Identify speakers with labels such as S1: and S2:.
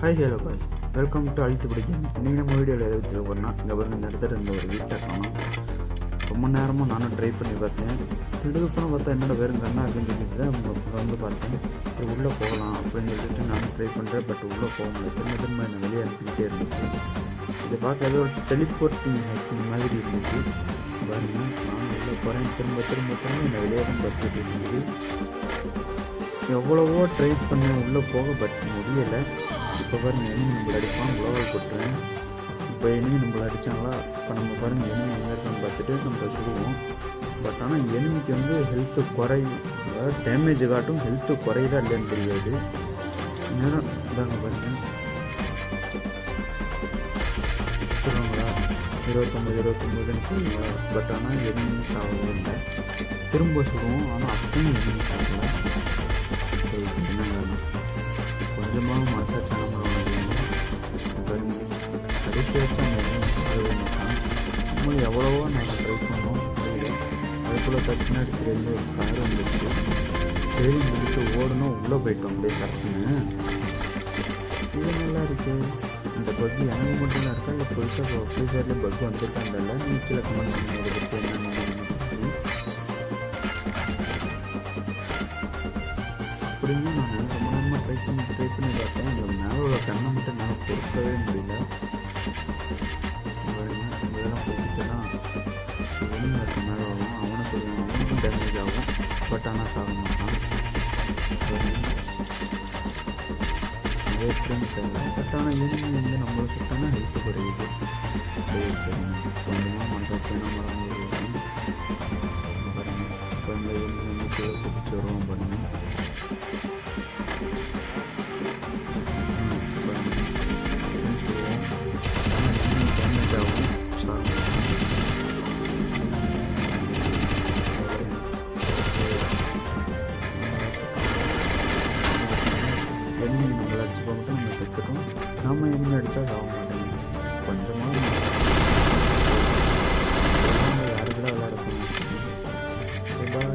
S1: Hi hello bye welcome to அழுத்து பிடிக்கும் இன்றைக்கி நம்ம வீடியோவில் எதை வச்சு போகிறோம்னா இங்கே பாருங்க இந்த இடத்துல இருந்த ஒரு வீட்டை காணும். ரொம்ப நேரமாக நானும் ட்ரை பண்ணி பார்த்தேன். திடுப்புறம் பார்த்தா என்னோட வெறும் கண்ணா அப்படின்னு சொல்லிட்டு தான் வந்து பார்த்தேன். சரி உள்ளே போகலாம் அப்படின்னு சொல்லிட்டு நானும் ட்ரை பண்ணுறேன் பட் உள்ளே போக முடியல. திரும்ப திரும்ப என்னை வெளியே அனுப்பிக்கிட்டே இருந்துச்சு. இதை பார்க்க ஏதோ ஒரு டெலிபோர்ட்டிங் மாதிரி இருந்துச்சு. பாருங்க நானும் போகிறேன் திரும்ப திரும்ப திரும்ப இந்த வெளியே தான் பார்த்துட்டு எவ்வளவோ ட்ரை பண்ணேன். உள்ளே போக பட் முடியலை. இப்போ பாருங்க எனிமி நம்மளை அடிப்பான் குளோவல் கொட்டுறேன். இப்போ எனிமி நம்மளை அடித்தாங்களா இப்போ நம்ம பாருங்கள் எனிமி எங்கே இருக்கான்னு பார்த்துட்டு நம்ம சொல்லுவோம். பட் ஆனால் எனிமிக்கு வந்து ஹெல்த்து குறை அதாவது டேமேஜ் காட்டும் ஹெல்த்து குறையுதா இல்லைன்னு தெரியாது. நேரம் இதாங்க பாருங்க. இருபத்தொம்பது இருபத்தொம்பதுன்னு சொல்லுவாங்களா பட் ஆனால் எனிமி ஆகவே இல்லை. திரும்ப சொல்லுவோம். ஆனால் அப்பவும் எனிமி சாகலை என்ன வேணும்? கொஞ்சமாக மனசாட்சி நம்ம கடைசி வச்சு அந்த மாட்டான் நம்மளும் எவ்வளவோ நாங்கள் ட்ரை பண்ணோம் அதுக்குள்ளே டக்குன்னு அடிச்சிருந்து ஒரு கார் வந்துருச்சு. சரி முடிச்சு ஓடணும். உள்ளே போயிட்டோம். அப்படியே கரெக்டுன்னு இது நல்லா இருக்குது பக் எனக்கு மட்டும் தான் இருக்கா இல்லை புதுசாக ஃப்ரீ ஃபயரில் பக் வந்துருக்காங்க இல்லை கீழே கமெண்ட் பண்ணி அதை பற்றி என்னென்னு சொல்லி அப்படின்னு நான் ரொம்ப நேரமாக ட்ரை பண்ணி ட்ரை பண்ணி பார்த்தேன். அந்த மேலே உள்ள கண்ணை மட்டும் நான் பொறுக்கவே முடியல. இதெல்லாம் பொறுத்துனா வெளியில் இருக்க மேலே வரும் அவனுக்கு ஒரு அவனுக்கும் டேமேஜ் ஆகும். பட் ஆனால் சாக மாட்டான். பாருங்க. அது எப்படின்னு தெரியல வந்து நம்மளுக்கு சுட்டானா ஹெல்த் குறையுது. சரி சரிங்க கொஞ்சமாக மனசாட்சி என்ன பிடிச்சி வருவோம் பண்ணி 那们也没事你找